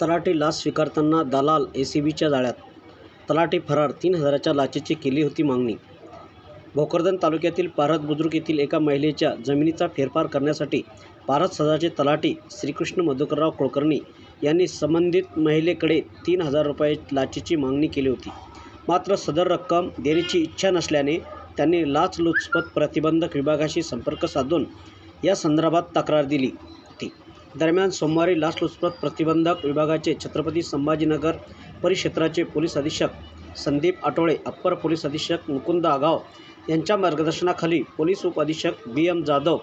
तलाठी लाच स्वीकारताना दलाल एसीबीच्या जाळ्यात. तलाठी फरार तीन हजाराच्या लाचेची केली होती मागणी. भोकरदन तालुक्यातील पारत बुद्रुक येथील एका महिलेच्या जमिनीचा फेरफार करण्यासाठी पारत सदाचे तलाठी श्रीकृष्ण मधुकरराव कुलकर्णी यांनी संबंधित महिलेकडे तीन हजार रुपये लाचेची मागणी केली होती. मात्र सदर रक्कम देण्याची इच्छा नसल्याने त्यांनी लाचलुचपत प्रतिबंधक विभागाशी संपर्क साधून या संदर्भात तक्रार दिली. दरम्यान सोमवारी लाचलुचपत प्रतिबंधक विभागाचे छत्रपती संभाजीनगर परिक्षेत्राचे पोलीस अधीक्षक संदीप आटोळे अप्पर पोलीस अधीक्षक मुकुंद आगाव यांच्या मार्गदर्शनाखाली पोलीस उपअधीक्षक बी एम जाधव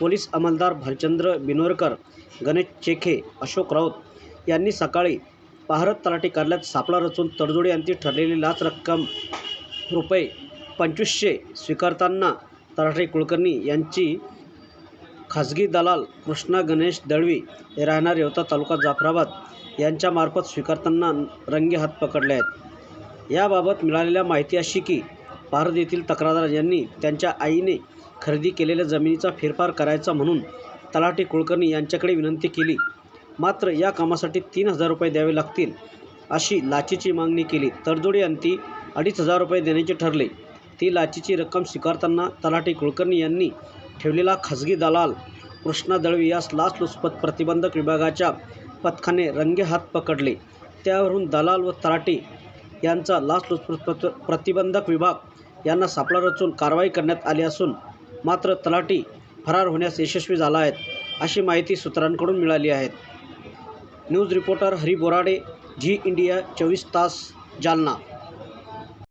पोलीस अंमलदार भालचंद्र बिनोरकर गणेश चेखे अशोक राऊत यांनी सकाळी पाहरत तलाठी कार्यालयात सापळा रचून तडजोडीअंती ठरलेली लाच रक्कम रुपये पंचवीसशे स्वीकारताना तलाठी कुलकर्णी यांची खाजगी दलाल कृष्णा गणेश दळवी हे राहणार येवता तालुका जाफराबाद यांच्यामार्फत स्वीकारताना रंगे हात पकडले आहेत. याबाबत मिळालेल्या माहिती अशी की पारद येथील तक्रारदार यांनी त्यांच्या आईने खरेदी केलेल्या जमिनीचा फेरफार करायचा म्हणून तलाठी कुलकर्णी यांच्याकडे विनंती केली. मात्र या कामासाठी तीन हजार रुपये द्यावे लागतील अशी लाचीची मागणी केली. तडजोडीअंती अडीच हजार रुपये देण्याचे ठरले. ती लाचीची रक्कम स्वीकारताना तलाठी कुलकर्णी यांनी ठेवलेला खाजगी दलाल कृष्णा दळवी यास लाचलुचपत प्रतिबंधक विभागाच्या पथकाने रंगेहात पकडले. त्यावरून दलाल व तलाठी यांचा लाचलुचपत प्रतिबंधक विभाग यांना सापळा रचून कारवाई करण्यात आली असून मात्र तलाठी फरार होण्यास यशस्वी झाला आहेत अशी माहिती सूत्रांकडून मिळाली आहे. News reporter Hari Borade Zee India चोवीस तास जालना.